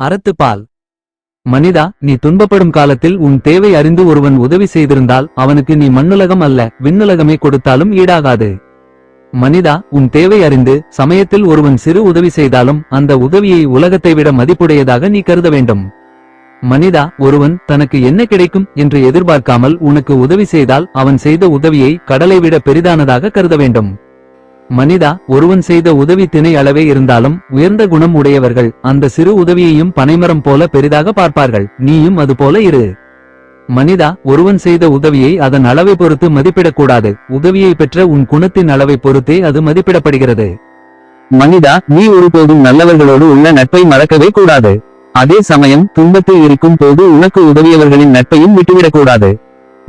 அறத்துப்பால் மனிதா நீ துன்பப்படும் காலத்தில் உன் தேவை அறிந்து ஒருவன் உதவி செய்திருந்தால் அவனுக்கு நீ மண்ணுலகம் அல்ல விண்ணுலகமே கொடுத்தாலும் ஈடாகாது. மனிதா உன் தேவை அறிந்து சமயத்தில் ஒருவன் சிறு உதவி செய்தாலும் அந்த உதவியை உலகத்தை விட மதிப்புடையதாக நீ கருத வேண்டும். மனிதா ஒருவன் தனக்கு என்ன கிடைக்கும் என்று எதிர்பார்க்காமல் உனக்கு உதவி செய்தால் அவன் செய்த உதவியை கடலை விட பெரிதானதாக கருத வேண்டும். மனிதா ஒருவன் செய்த உதவி திணை அளவே இருந்தாலும் உயர்ந்த குணம் உடையவர்கள் அந்த சிறு உதவியையும் பனைமரம் போல பெரிதாக பார்ப்பார்கள். நீயும் அதுபோல இரு. மனிதா ஒருவன் செய்த உதவியை அதன் அளவை பொறுத்து மதிப்பிடக்கூடாது. உதவியை பெற்ற உன் குணத்தின் அளவை பொறுத்தே அது மதிப்பிடப்படுகிறது. மனிதா நீ ஒருபோதும் நல்லவர்களோடு உள்ள நட்பை மறக்கவே கூடாது. அதே சமயம் துன்பத்தில் இருக்கும் போது உனக்கு உதவியவர்களின் நட்பையும் விட்டுவிடக்கூடாது.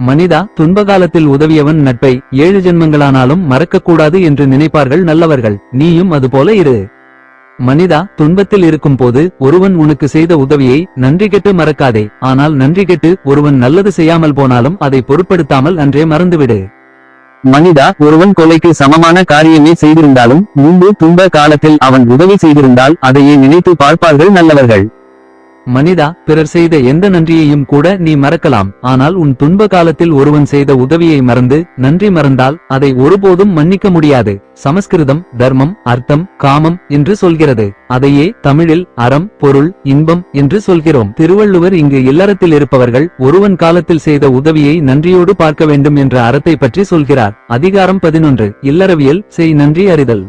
மனிதா துன்பகாலத்தில் உதவியவன் நட்பை ஏழு ஜென்மங்களானாலும் மறக்கக்கூடாது என்று நினைப்பார்கள் நல்லவர்கள். நீயும் அதுபோல இரு. மனிதா துன்பத்தில் இருக்கும் போது ஒருவன் உனக்கு செய்த உதவியை நன்றி கெட்டு மறக்காதே. ஆனால் நன்றி கெட்டு ஒருவன் நல்லது செய்யாமல் போனாலும் அதை பொருட்படுத்தாமல் அன்றே மறந்துவிடு. மனிதா ஒருவன் கொலைக்கு சமமான காரியமே செய்திருந்தாலும் முன்பு துன்ப காலத்தில் அவன் உதவி செய்திருந்தால் அதையே நினைத்து பார்ப்பார்கள் நல்லவர்கள். மனிதா பிறர் செய்த எந்த நன்றியையும் கூட நீ மறக்கலாம். ஆனால் உன் துன்ப காலத்தில் ஒருவன் செய்த உதவியை மறந்து நன்றி மறந்தால் அதை ஒருபோதும் மன்னிக்க முடியாது. சமஸ்கிருதம் தர்மம் அர்த்தம் காமம் என்று சொல்கிறது. அதையே தமிழில் அறம் பொருள் இன்பம் என்று சொல்கிறோம். திருவள்ளுவர் இங்கு இல்லறத்தில் இருப்பவர்கள் ஒருவன் காலத்தில் செய்த உதவியை நன்றியோடு பார்க்க வேண்டும் என்ற அறத்தை பற்றி சொல்கிறார். அதிகாரம் பதினொன்று இல்லறவியல் செய் நன்றி அறிதல்.